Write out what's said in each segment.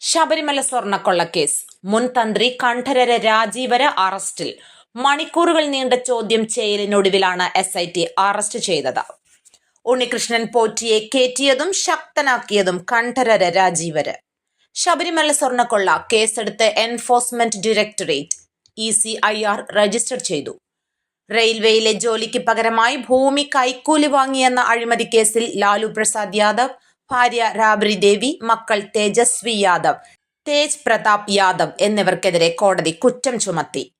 ശബരിമല സ്വർണക്കൊള്ളക്കേസ് മുൻ തന്ത്രി കണ്ഠരര രാജീവര അറസ്റ്റിൽ. മണിക്കൂറുകൾ നീണ്ട ചോദ്യം ചെയ്യലിനൊടുവിലാണ് എസ് ഐ ടി അറസ്റ്റ് ചെയ്തത്. ഉണ്ണികൃഷ്ണൻ പോറ്റിയെ കയറ്റിയതും ശക്തനാക്കിയതും കണ്ഠരര രാജീവര്. ശബരിമല സ്വർണക്കൊള്ള കേസെടുത്ത് enforcement directorate E C I R register ചെയ്തു. റെയിൽവേയിലെ ജോലിക്ക് പകരമായി ഭൂമി കൈക്കൂലി വാങ്ങിയെന്ന അഴിമതി കേസിൽ ലാലു പ്രസാദ് യാദവ് ഭാര്യ രാബ്രി ദേവി മക്കൾ തേജസ്വി യാദവ് തേജ് പ്രതാപ് യാദവ് എന്നിവർക്കെതിരെ കോടതി കുറ്റം ചുമത്തി.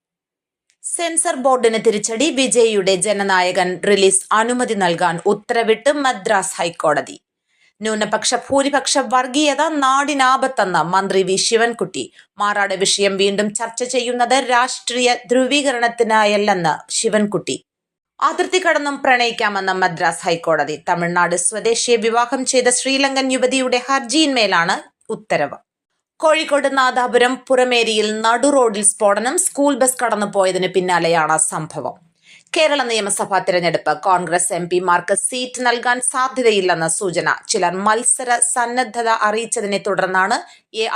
സെൻസർ ബോർഡിന് തിരിച്ചടി വിജയിയുടെ ജനനായകൻ റിലീസ് അനുമതി നൽകാൻ ഉത്തരവിട്ട് മദ്രാസ് ഹൈക്കോടതി. ന്യൂനപക്ഷ ഭൂരിപക്ഷ വർഗീയത നാടിനാപത്തെന്ന മന്ത്രി വി. ശിവൻകുട്ടി. മാറാട് വിഷയം വീണ്ടും ചർച്ച ചെയ്യുന്നത് രാഷ്ട്രീയ ധ്രുവീകരണത്തിനായല്ലെന്ന് ശിവൻകുട്ടി. അതിർത്തി കടന്നും പ്രണയിക്കാമെന്ന മദ്രാസ് ഹൈക്കോടതി തമിഴ്നാട് സ്വദേശിയെ വിവാഹം ചെയ്ത ശ്രീലങ്കൻ യുവതിയുടെ ഹർജിയിന്മേലാണ് ഉത്തരവ്. കോഴിക്കോട് നാദാപുരം പുറമേരിയിൽ നടു റോഡിൽ സ്ഫോടനം സ്കൂൾ ബസ് കടന്നു പോയതിന് പിന്നാലെയാണ് സംഭവം. കേരള നിയമസഭാ തിരഞ്ഞെടുപ്പ് കോൺഗ്രസ് എം പിമാർക്ക് സീറ്റ് നൽകാൻ സാധ്യതയില്ലെന്ന സൂചന ചിലർ മത്സര സന്നദ്ധത അറിയിച്ചതിനെ തുടർന്നാണ് എ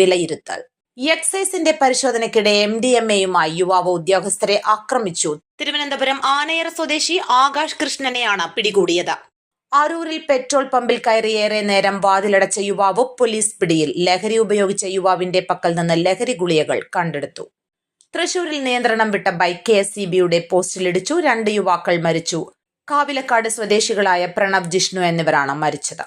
വിലയിരുത്തൽ. എക്സൈസിന്റെ പരിശോധനയ്ക്കിടെ എം ഡി എം എയുമായി യുവാവ് ഉദ്യോഗസ്ഥരെ ആക്രമിച്ചു. തിരുവനന്തപുരം ആനയറ സ്വദേശി ആകാശ് കൃഷ്ണനെയാണ് പിടികൂടിയത്. അരൂരിൽ പെട്രോൾ പമ്പിൽ കയറി ഏറെ നേരം വാതിലടച്ച യുവാവ് പോലീസ് പിടിയിൽ ലഹരി ഉപയോഗിച്ച യുവാവിന്റെ പക്കൽ നിന്ന് ലഹരി ഗുളികകൾ കണ്ടെടുത്തു. തൃശൂരിൽ നിയന്ത്രണം വിട്ട ബൈക്ക് കെ എസ് സി ബിയുടെ പോസ്റ്റിലിടിച്ചു രണ്ട് യുവാക്കൾ മരിച്ചു. കാവിലക്കാട് സ്വദേശികളായ പ്രണവ് ജിഷ്ണു എന്നിവരാണ് മരിച്ചത്.